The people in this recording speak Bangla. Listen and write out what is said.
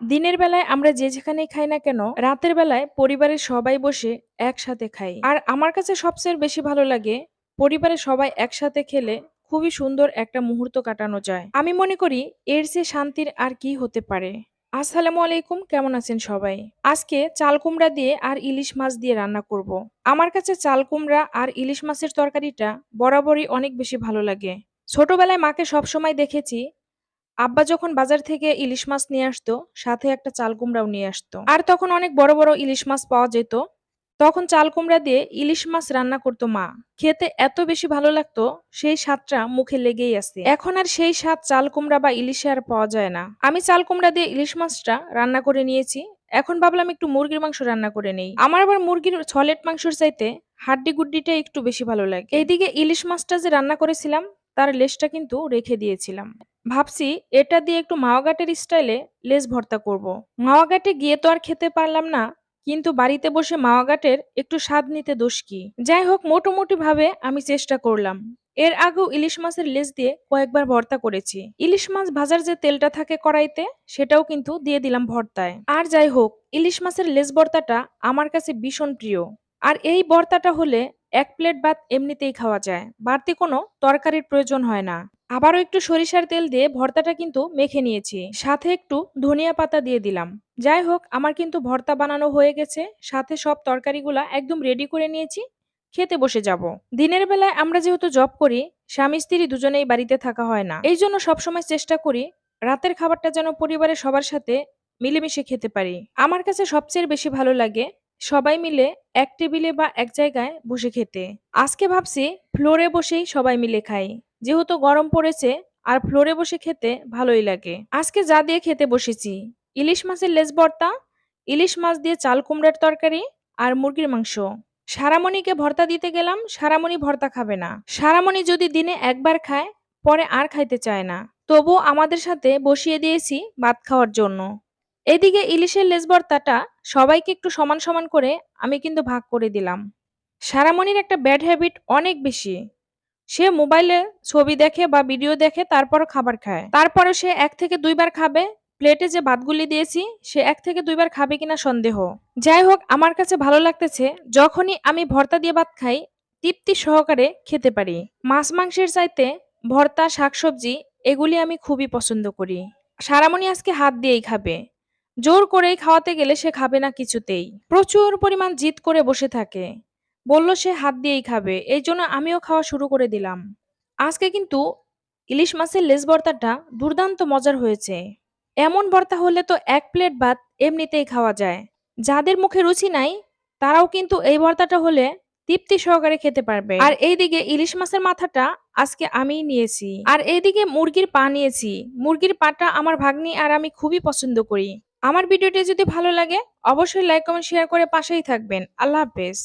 দিনের বেলায় আমরা যে যেখানেই খাই না কেন, রাতের বেলায় পরিবারের সবাই বসে একসাথে খাই। আর আমার কাছে সবচেয়ে বেশি ভালো লাগে, পরিবারের সবাই একসাথে খেলে খুবই সুন্দর একটা মুহূর্ত কাটানো যায়। আমি মনে করি এর চেয়ে শান্তির আর কি হতে পারে। আসসালামু আলাইকুম, কেমন আছেন সবাই? আজকে চাল কুমড়া দিয়ে আর ইলিশ মাছ দিয়ে রান্না করব। আমার কাছে চাল কুমড়া আর ইলিশ মাছের তরকারিটা বরাবরই অনেক বেশি ভালো লাগে। ছোটবেলায় মাকে সবসময় দেখেছি আব্বা যখন বাজার থেকে ইলিশ মাছ নিয়ে আসতো, সাথে একটা চাল কুমড়াও নিয়ে আসতো। আর তখন অনেক বড় বড় ইলিশ মাছ পাওয়া যেত। তখন চাল কুমড়া দিয়ে ইলিশ মাছ রান্না করতো মা। খেতে এত বেশি ভালো লাগতো, সেই স্বাদটা মুখে লেগেই আছে। এখন আর সেই স্বাদ চাল কুমড়া বা ইলিশে আর পাওয়া যায় না। আমি চাল কুমড়া দিয়ে ইলিশ মাছটা রান্না করে নিয়েছি। এখন ভাবলাম একটু মুরগির মাংস রান্না করে নেই। আমার আবার মুরগির ছলেট মাংসর চাইতে হাড্ডি গুড্ডিটা একটু বেশি ভালো লাগে। এইদিকে ইলিশ মাছটা যে রান্না করেছিলাম, তার লেজটা কিন্তু রেখে দিয়েছিলাম। ভাবছি এটা দিয়ে একটু মাওয়া ঘাটের স্টাইলে লেস ভর্তা করব। মাওয়া ঘাটে গিয়ে তো আর খেতে পারলাম না, কিন্তু বাড়িতে বসে মাওয়া ঘাটের একটু স্বাদ নিতে দোষ কি? যাই হোক মোটামুটি ভাবে আমি চেষ্টা করলাম। এর আগেও ইলিশ মাছের লেজ দিয়ে কয়েকবার ভর্তা করেছি। ইলিশ মাছ ভাজার যে তেলটা থাকে কড়াইতে, সেটাও কিন্তু দিয়ে দিলাম ভর্তায়। আর যাই হোক, ইলিশ মাছের লেজ ভর্তাটা আমার কাছে ভীষণ প্রিয়। আর এই ভর্তাটা হলে এক প্লেট ভাত এমনিতেই খাওয়া যায়, বাড়তি কোনো তরকারির প্রয়োজন হয় না। আবারও একটু সরিষার তেল দিয়ে ভর্তাটা কিন্তু মেখে নিয়েছি। সাথে একটু ধনিয়া পাতা দিয়ে দিলাম। যাই হোক, আমার কিন্তু ভর্তা বানানো হয়ে গেছে। সাথে সব তরকারিগুলা একদম রেডি করে নিয়েছি। খেতে বসে যাব। দিনের বেলায় আমরা যেহেতু জব করি, স্বামী স্ত্রী দুজনেই বাড়িতে থাকা হয় না। এই জন্য সবসময় চেষ্টা করি, রাতের খাবারটা যেন পরিবারের সবার সাথে মিলেমিশে খেতে পারি। আমার কাছে সবচেয়ে বেশি ভালো লাগে সবাই মিলে এক টেবিলে বা এক জায়গায় বসে খেতে। আজকে ভাবছি ফ্লোরে বসেই সবাই মিলে খাই। যেহেতু গরম পড়েছে, আর ফ্লোরে বসে খেতে ভালোই লাগে। আজকে যা দিয়ে খেতে বসেছি, ইলিশ মাছের লেজ ভর্তা, ইলিশ মাছ দিয়ে চাল কুমড়ার তরকারি, আর মুরগির মাংস। সারামণিকে ভর্তা দিতে গেলাম, সারামণি ভর্তা খাবে না। সারামণি যদি দিনে একবার খায়, পরে আর খাইতে চায় না। তবু আমাদের সাথে বসিয়ে দিয়েছি ভাত খাওয়ার জন্য। এদিকে ইলিশের লেজ ভর্তাটা সবাইকে একটু সমান সমান করে আমি কিন্তু ভাগ করে দিলাম। সারামণির একটা ব্যাড হ্যাবিট অনেক বেশি। সে মোবাইলে ছবি দেখে বা ভিডিও দেখে তারপরও খাবার খায়। তারপরে সে এক থেকে দুইবার খাবে। প্লেটে যে ভাতগুলি দিয়েছি, সে এক থেকে দুইবার খাবে কিনা সন্দেহ। যাই হোক, আমার কাছে ভালো লাগতেছে, যখনই আমি ভর্তা দিয়ে ভাত খাই, তৃপ্তি সহকারে খেতে পারি। মাছ মাংসের চাইতে ভর্তা, শাকসবজি, এগুলি আমি খুবই পছন্দ করি। সারামণি আজকে হাত দিয়েই খাবে। জোর করেই খাওয়াতে গেলে সে খাবে না কিছুতেই। প্রচুর পরিমাণ জিদ করে বসে থাকে। বলল, সে হাত দিয়েই খাবে। এই জন্য আমিও খাওয়া শুরু করে দিলাম। আজকে কিন্তু ইলিশ মাছের লেজ ভর্তাটা দুর্দান্ত মজার হয়েছে। এমন ভর্তা হলে তো এক প্লেট ভাত এমনিতেই খাওয়া যায়। যাদের মুখে রুচি নাই, তারাও কিন্তু এই ভর্তাটা হলে তৃপ্তি সহকারে খেতে পারবে। আর এইদিকে ইলিশ মাছের মাথাটা আজকে আমিই নিয়েছি। আর এইদিকে মুরগির পা নিয়েছি। মুরগির পাটা আমার ভাগ্নি আর আমি খুবই পছন্দ করি। আমার ভিডিওটি যদি ভালো লাগে, অবশ্যই লাইক, কমেন্ট, শেয়ার করে পাশেই থাকবেন। আল্লাহ হাফেজ।